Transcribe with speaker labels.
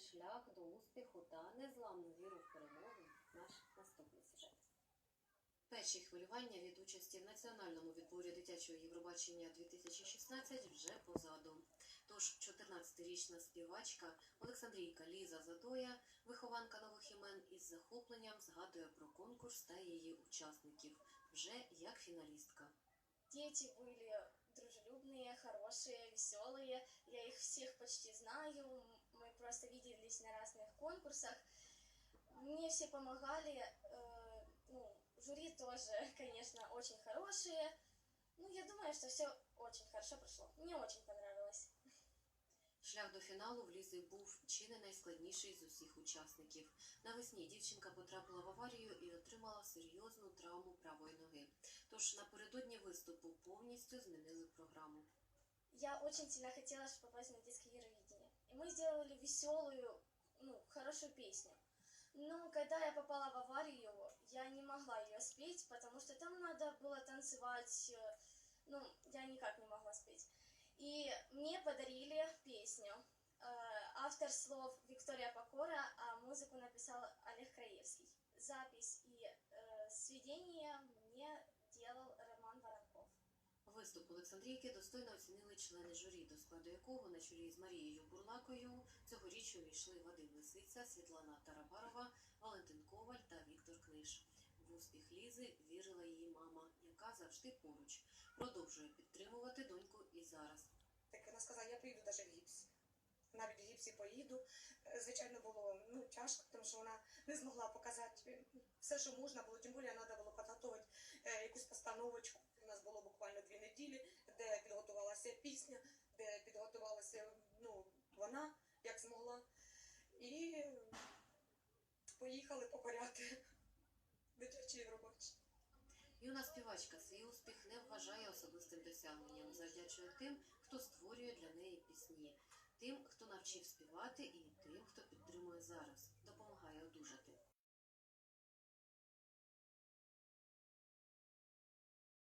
Speaker 1: шлях до успіху та незламну віру в перемогу наш наступний сюжет. Перші хвилювання від участі в національному відборі дитячого Євробачення 2016 вже позаду. Тож 14-річна співачка Олександрійка Ліза Задоя, вихованка нових імен, із захопленням згадує про конкурс та її учасників вже як фіналістка.
Speaker 2: Дети были дружелюбные, хорошие, веселые. Я их всех почти знаю. М- Мы просто виделись на разных конкурсах. Мне все помогали. э, ну, жюри тоже, конечно, очень хорошие. Ну, я думаю, что все очень хорошо прошло. Мне очень понравилось.
Speaker 1: Шлях до фіналу в Лізи був чи не найскладніший з усіх учасників. Навесні дівчинка потрапила в аварію і отримала серйозну травму правої ноги. Тож напередодні виступу повністю змінили програму.
Speaker 2: Я очень сильно хотела чтобы попасть на детское Евровидение. Мы сделали веселую, ну, хорошую песню. Но когда я попала в аварию, я не могла ее спеть, потому что там надо было танцевать, э, ну, я никак не могла спеть. И мне подарили песню. Э, Автор слов Виктория Покора,
Speaker 1: Виступ Олександрійки достойно оцінили члени журі, до складу якого на чолі з Марією Бурлакою цьогоріч увійшли Вадим Лисиця, Світлана Тарабарова, Валентин Коваль та Віктор Книж. В успіх Лізи вірила її мама, яка завжди поруч, продовжує підтримувати доньку і зараз.
Speaker 3: Так вона сказала, я поїду навіть в гіпсі. Навіть в гіпсі поїду. Звичайно, було ну, тяжко, тому що вона не змогла показати все, що можна було. Тим більше треба було підготувати е, якусь підготувалася пісня, де підготувалася ну, вона, як змогла. І поїхали покоряти дитячі Євробачення.
Speaker 1: Юна співачка свій успіх не вважає особистим досягненням, завдячує тим, хто створює для неї пісні, тим, хто навчив співати, і тим, хто підтримує зараз.